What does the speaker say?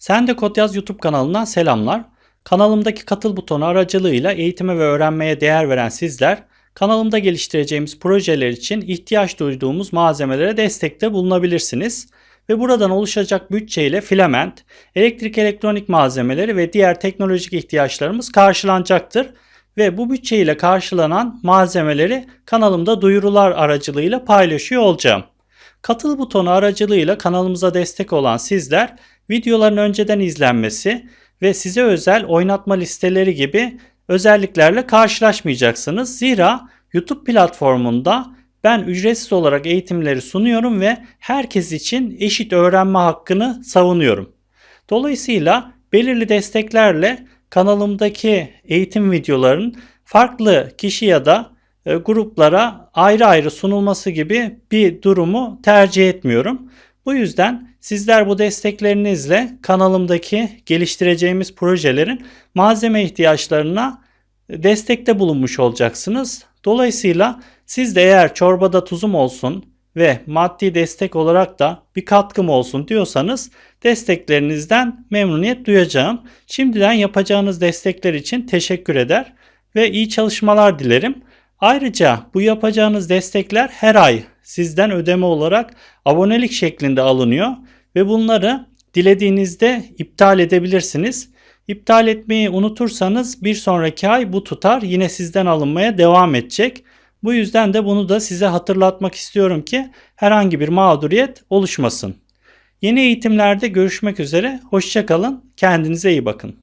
Sen de Kod Yaz YouTube kanalından selamlar. Kanalımdaki katıl butonu aracılığıyla eğitime ve öğrenmeye değer veren sizler, kanalımda geliştireceğimiz projeler için ihtiyaç duyduğumuz malzemelere destekte bulunabilirsiniz. Ve buradan oluşacak bütçeyle filament, elektrik elektronik malzemeleri ve diğer teknolojik ihtiyaçlarımız karşılanacaktır. Ve bu bütçeyle karşılanan malzemeleri kanalımda duyurular aracılığıyla paylaşıyor olacağım. Katıl butonu aracılığıyla kanalımıza destek olan sizler videoların önceden izlenmesi ve size özel oynatma listeleri gibi özelliklerle karşılaşmayacaksınız. Zira YouTube platformunda ben ücretsiz olarak eğitimleri sunuyorum ve herkes için eşit öğrenme hakkını savunuyorum. Dolayısıyla belirli desteklerle kanalımdaki eğitim videolarının farklı kişi ya da e, gruplara ayrı ayrı sunulması gibi bir durumu tercih etmiyorum. Bu yüzden sizler bu desteklerinizle kanalımdaki geliştireceğimiz projelerin malzeme ihtiyaçlarına destekte bulunmuş olacaksınız. Dolayısıyla siz de eğer çorbada tuzum olsun ve maddi destek olarak da bir katkım olsun diyorsanız desteklerinizden memnuniyet duyacağım. Şimdiden yapacağınız destekler için teşekkür eder ve iyi çalışmalar dilerim. Ayrıca bu yapacağınız destekler her ay sizden ödeme olarak abonelik şeklinde alınıyor ve bunları dilediğinizde iptal edebilirsiniz. İptal etmeyi unutursanız bir sonraki ay bu tutar yine sizden alınmaya devam edecek. Bu yüzden de bunu da size hatırlatmak istiyorum ki herhangi bir mağduriyet oluşmasın. Yeni eğitimlerde görüşmek üzere. Hoşçakalın. Kendinize iyi bakın.